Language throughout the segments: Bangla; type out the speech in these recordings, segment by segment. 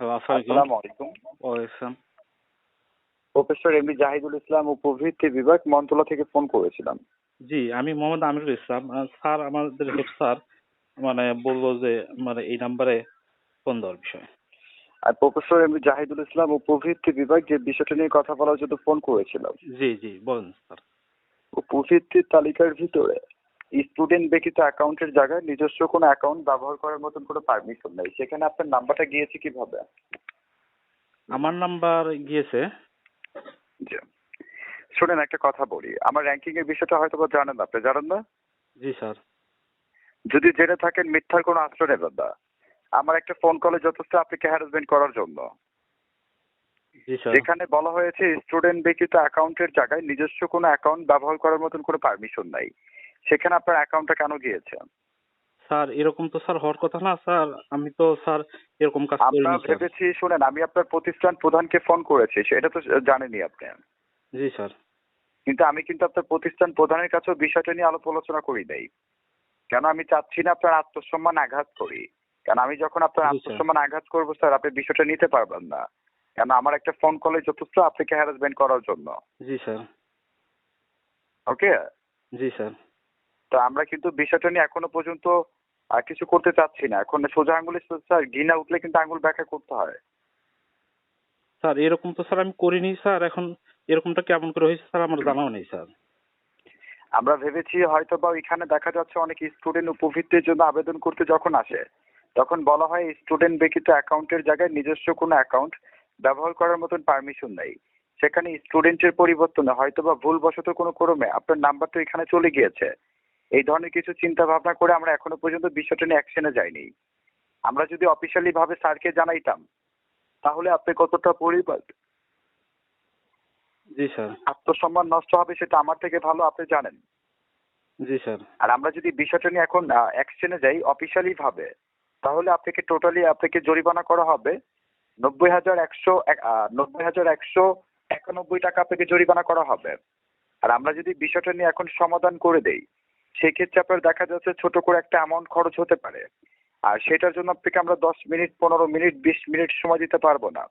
হ্যালো আসসালামু আসসালামু আলাইকুম। ওয়ালাইকুম প্রফেসর এম জাহিদুল ইসলাম ও বিভাগ থেকে ফোন করেছিলাম। জি আমি মোহাম্মদ আমিরুল ইসলাম। স্যার আমাদের হেড স্যার মানে বলল যে মানে এই নাম্বারে ফোন দেওয়ার বিষয়। আর প্রফেসর এম জাহিদুল ইসলাম ও প্রভৃতি বিভাগ যে বিষয়টা নিয়ে কথা বলার জন্য ফোন করেছিলাম। জি জি বলেন স্যার। ও তালিকার ভিতরে স্টুডেন্ট ব্যতীত অ্যাকাউন্টের জায়গায় নিজস্ব কোনো অ্যাকাউন্ট ব্যবহার করার মতন কোনো পারমিশন নেই। সেখানে আপনার নাম্বারটা গিয়েছে কীভাবে? আমার নাম্বার গিয়েছে। শোনেন একটা কথা বলি। আমার র্যাঙ্কিং এর বিষয়টা হয়তো জানেন না আপনি। জানেন না? জি স্যার। যদি জেনে থাকেন মিথ্যার কোনো আশ্রয় নেবেন না। আমার একটা ফোন কলে যথেষ্ট আপনাকে হ্যারাসমেন্ট করার জন্য। যেখানে বলা হয়েছে স্টুডেন্ট ব্যতীত অ্যাকাউন্টের জায়গায় নিজস্ব কোনো অ্যাকাউন্ট ব্যবহার করার মতন কোনো পারমিশন নাই। সেখানে আপনার অ্যাকাউন্টটা কেন গিয়েছে? স্যার এরকম তো স্যার হওয়ার কথা না স্যার। আমি তো স্যার এরকম কাজ করিনি স্যার। ভেবেছি শুনেন আমি আপনার প্রতিষ্ঠান প্রধানকে ফোন করেছি সেটা তো জানেনই আপনি। জি স্যার। কিন্তু আমি কিন্তু আপনার প্রতিষ্ঠান প্রধানের কাছেও বিষয়টা নিয়ে আলাপ আলোচনা করি নাই। কেন আমি চাচ্ছি না আপনার আত্মসম্মান আঘাত করি? কারণ আমি যখন আপনার আত্মসম্মান আঘাত করব স্যার আপনি বিষয়টা নিতে পারবেন না। কেন আমার একটা ফোন কলে যথেষ্ট আপনাকে হ্যারাসমেন্ট করার জন্য। জি স্যার। ওকে জি স্যার। তো আমরা কিন্তু বিষয়টা নিয়ে এখনও পর্যন্ত কিছু করতে চাচ্ছি না। এখন সোজা আঙ্গুলে স্যার ঘৃণা উঠলে কিন্তু আঙ্গুল ব্যাখ্যা করতে হয়। স্যার এরকম তো স্যার আমি করিনি স্যার। এখন এরকমটা কেমন করে হয়েছে স্যার আমার জানাও নেই স্যার। আমরা ভেবেছি হয়তো বা এখানে দেখা যাচ্ছে অনেক স্টুডেন্ট উপবৃত্তির জন্য আবেদন করতে যখন আসে তখন বলা হয় স্টুডেন্ট ব্যতীত অ্যাকাউন্টের জায়গায় নিজস্ব কোনো অ্যাকাউন্ট ব্যবহার করার মতন পারমিশন নেই। সেখানে স্টুডেন্টের পরিবর্তনে হয়তো বা ভুলবশত কোনো ক্রমে আপনার নাম্বার তো এখানে চলে গিয়েছে। এই ধরনের কিছু চিন্তা ভাবনা করে আমরা এখনও পর্যন্ত বিষয়টা নিয়ে অ্যাকশনে যাইনি। আমরা যদি অফিসিয়ালি ভাবে স্যারকে জানাইতাম তাহলে আপনি কতটা পরিবার জি স্যার। আত্মসম্মান নষ্ট হবে সেটা আমার থেকে ভালো আপনি জানেন। জি স্যার। আর আমরা যদি বিষয়টা নিয়ে এখন অ্যাকশনে যাই অফিসিয়ালি ভাবে তাহলে আপনাকে টোটালি আপনাকে জরিমানা করা হবে। নব্বই হাজার একশো নব্বই হাজার একশো একানব্বই টাকা আপনাকে জরিমানা করা হবে। আর আমরা যদি বিষয়টা নিয়ে এখন সমাধান করে দেই সেক্ষেত্রে আপনার দেখা যাচ্ছে ছোট করে একটা অ্যামাউন্ট খরচ হতে পারে। আর সেটার জন্য আপনাকে আমরা দশ মিনিট পনেরো মিনিট বিশ মিনিট সময় দিতে পারব না।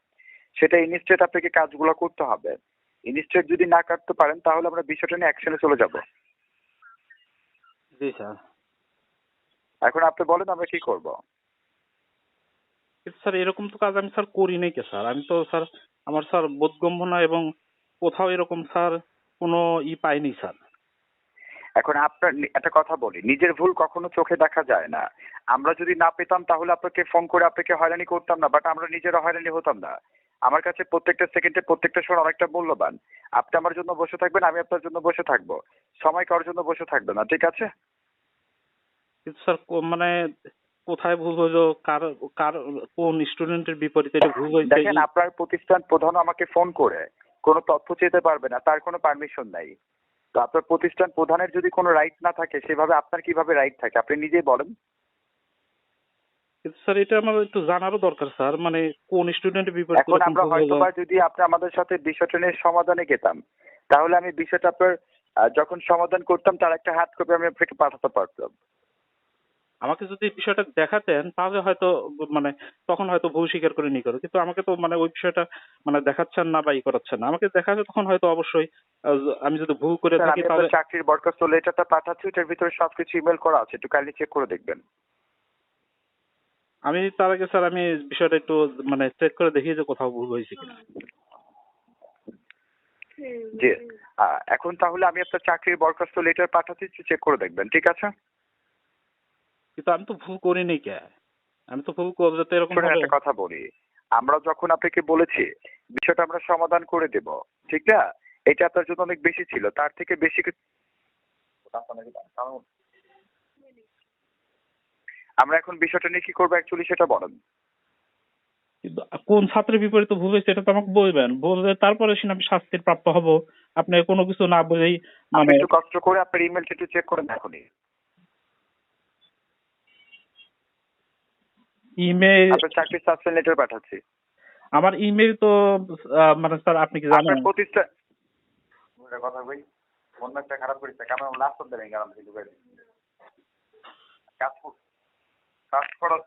সেটা ইনস্টেট আপনাকে কাজগুলো করতে হবে। ইনস্টেট যদি না কাটতে পারেন তাহলে আমরা বিষয়টা নিয়ে অ্যাকশনে চলে যাব। জি স্যার। এখন আপনি বলেন আমরা কি করব? স্যার এরকম তো কাজ আমি স্যার করি নাই কে স্যার। আমি তো স্যার আমার স্যার বোধগম্য না এবং কোথাও এরকম স্যার কোনো ই পাইনি স্যার। এখন আপনার একটা কথা বলি নিজের ভুল কখনো চোখে দেখা যায় না। আমরা যদি না পেতাম তাহলে আপনাকে ফোন করে আপনাকে হয়রানি করতাম না বাট আমরা নিজেরা হয়রানি হতাম না। আমার কাছে প্রত্যেকটা সেকেন্ডে প্রত্যেকটা সময় অনেকটা মূল্যবান। আপনি আমার জন্য বসে থাকবেন আমি আপনার জন্য বসে থাকব। সময় কারোর জন্য বসে থাকবে না ঠিক আছে? স্যার মানে কোথায় ভুল হলো কার কার কোন স্টুডেন্টের বিপরীতে ভুল হয়েছে? দেখেন আপনার প্রতিষ্ঠান প্রধান আমাকে ফোন করে। কোনো তথ্য চেতে পারবে না তার কোনো পারমিশন নাই। তো আপনার প্রতিষ্ঠান প্রধানের যদি কোনো রাইট না থাকে সেভাবে আপনার কীভাবে রাইট থাকে? আপনি নিজেই বলেন। কিন্তু স্যার এটা আমার একটু জানারও দরকার স্যার। মানে কোন স্টুডেন্টের বিপরীতে এখন আমরা ভুল হয়তো বা যদি আপনি আমাদের সাথে বিষয়টনের সমাধানে গেতাম তাহলে আমি বিষয়টা আপনার যখন সমাধান করতাম তার একটা হাত কপি আমি আপনাকে পাঠাতে পারতাম। আমাকে যদি বিষয়টা দেখাতেন তাহলে হয়তো মানে তখন হয়তো ভুল স্বীকার করে নি করো কিন্তু আমাকে তো মানে ওই বিষয়টা মানে দেখাচ্ছেন না বা ই করাচ্ছেন না। আমাকে দেখাচ্ছে তখন হয়তো অবশ্যই আমি যদি ভুল করে থাকি তাহলে চাকরির বরখাস্ত লেটারটা পাঠাচ্ছি ওটার ভিতরে সবকিছু ইমেল করা আছে। একটু কাইন্ডলি চেক করে দেখবেন। আমি তার আগে স্যার আমি বিষয়টা একটু মানে চেক করে দেখি যে কোথাও ভুল হয়েছে কিনা। জি। এখন তাহলে আমি আপনার চাকরির বরখাস্ত লেটার পাঠাচ্ছি চেক করে দেখবেন। ঠিক আছে? কিন্তু আমি তো ভুল করিনি কে? আমি তো ভুল করলে তো এরকম একটা কথা বলি। আমরা যখন আপনাকে বলেছি বিষয়টা আমরা সমাধান করে দেব ঠিক না? এটা আপনার জন্য অনেক বেশি ছিল তার থেকে বেশি আমরা এখন বিষয়টা নিয়ে কি করব? অ্যাকচুয়ালি সেটা বলেন। কিন্তু কোন ছাত্রের বিপরীত ভুল হয়েছে এটা তো আমাকে বলবেন। বললে তারপরে সে আমি শাস্তির প্রাপ্ত হব। আপনি কোনো কিছু না বলেই মানে একটু কষ্ট করে আপনার ইমেলটা একটু চেক করেন এখনই ইমেল আপনার চাকরির সাসপেন্ড লেটার পাঠাচ্ছি। আমার ইমেল তো আহ, মানে স্যার আপনি কি জানেন? প্রতিষ্ঠা প্রতিষ্ঠান কথা কই? ফোনটা একটা খারাপ করিস কেন লাস্ট অফ কারণ কাজ কর- কাজ করা